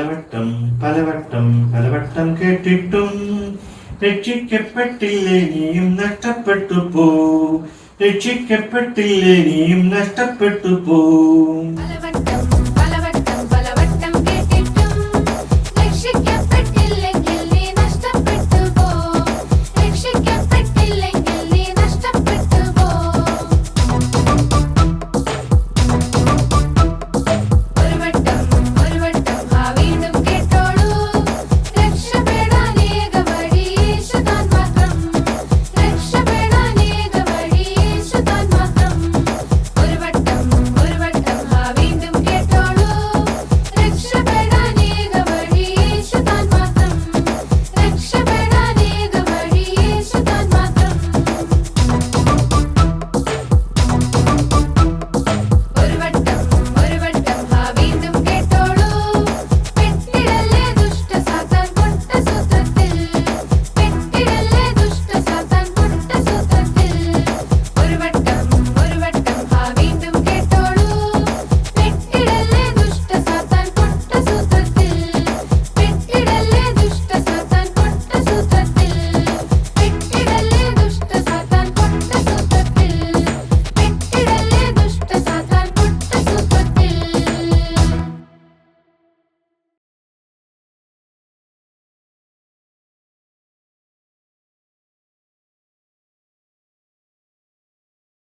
പലവട്ടം പലവട്ടം കേട്ടിട്ടും രക്ഷിക്കപ്പെട്ടില്ലേ നീയും നഷ്ടപ്പെട്ടു പോ. രക്ഷിക്കപ്പെട്ടില്ലേ നീയും നഷ്ടപ്പെട്ടു പോ.